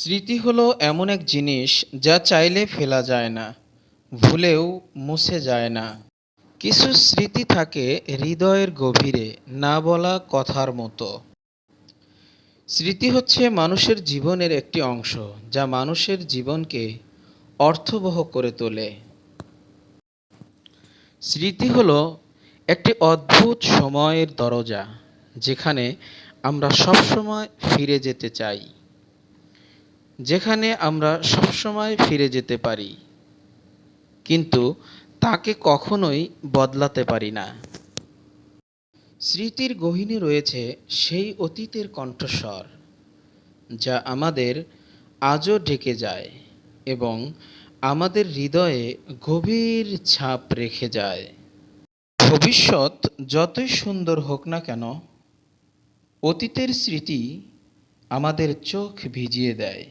স্মৃতি হলো এমন এক জিনিস যা চাইলে ফেলা যায় না, ভুলেও মুছে যায় না। কিছু স্মৃতি থাকে হৃদয়ের গভীরে, না বলা কথার মতো। স্মৃতি হচ্ছে মানুষের জীবনের একটি অংশ, যা মানুষের জীবনকে অর্থবহ করে তোলে। স্মৃতি হলো একটি অদ্ভুত সময়ের দরজা, যেখানে আমরা সবসময় ফিরে যেতে চাই। যেখানে আমরা সবসময় ফিরে যেতে পারি। কিন্তু তাকে কখনোই বদলাতে পারি না। স্মৃতির গহীনে রয়েছে সেই অতীতের কণ্ঠস্বর, যা আমাদের আজও ঢেকে যায় এবং আমাদের হৃদয়ে গভীর ছাপ রেখে যায়। ভবিষ্যৎ যতই সুন্দর হোক না কেন, অতীতের স্মৃতি আমাদের চোখ ভিজিয়ে দেয়।